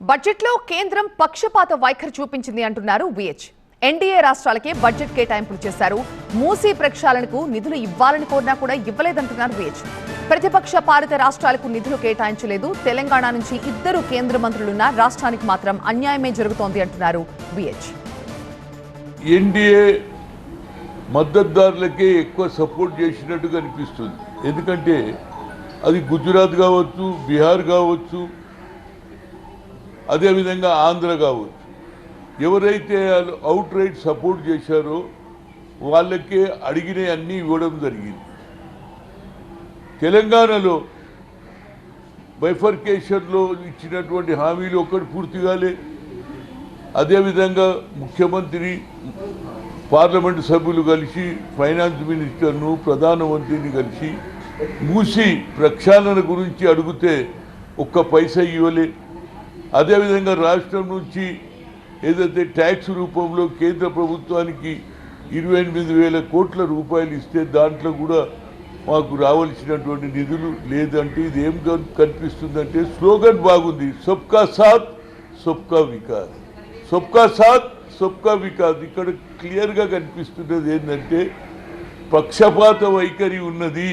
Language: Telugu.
బడ్జెట్లో కేంద్రం పక్షపాత వైఖరి చూపించింది అంటున్నారు విహెచ్. ఎన్డీఏ రాష్ట్రాలకే బడ్జెట్ కేటాయింపులు చేశారు. మూసీ ప్రక్షాళనకు నిధులు ఇవ్వాలని కోరినా కూడా ఇవ్వలేదంటున్నారు విహెచ్. ప్రతిపక్ష పాలిత రాష్ట్రాలకు నిధులు కేటాయించలేదు. తెలంగాణ నుంచి ఇద్దరు కేంద్ర మంత్రులున్న రాష్ట్రానికి మాత్రం అన్యాయమే జరుగుతోంది అంటున్నారు విహెచ్. ఎన్డీఏ మద్దతుదారులకే ఎక్కువ సపోర్ట్ చేసినట్టు కనిపిస్తుంది ఎందుకంటే అది గుజరాత్ కావచ్చు బీహార్ కావచ్చు అదేవిధంగా ఆంధ్ర కావచ్చు ఎవరైతే అవుట్ రైట్ సపోర్ట్ చేశారో వాళ్ళకే అడిగినవి అన్నీ ఇవ్వడం జరిగింది. తెలంగాణలో బైఫర్కేషన్లో ఇచ్చినటువంటి హామీలు ఒక్కటి పూర్తి కాలే. అదేవిధంగా ముఖ్యమంత్రి పార్లమెంటు సభ్యులు కలిసి ఫైనాన్స్ మినిస్టర్ను ప్రధానమంత్రిని కలిసి మూసి ప్రక్షాళన గురించి అడిగితే ఒక్క పైసా ఇవ్వలే. అదేవిధంగా రాష్ట్రం నుంచి ఏదైతే ట్యాక్స్ రూపంలో కేంద్ర ప్రభుత్వానికి ఇరవై ఎనిమిది వేల కోట్ల రూపాయలు ఇస్తే దాంట్లో కూడా మాకు రావాల్సినటువంటి నిధులు లేదంటే ఇది ఏం కనిపిస్తుందంటే స్లోగన్ బాగుంది. సబ్కా సాత్ సబ్కా వికాస్. సబ్కా సాత్ సబ్కా వికాస్. ఇక్కడ క్లియర్గా కనిపిస్తున్నది ఏంటంటే పక్షపాత వైఖరి ఉన్నది.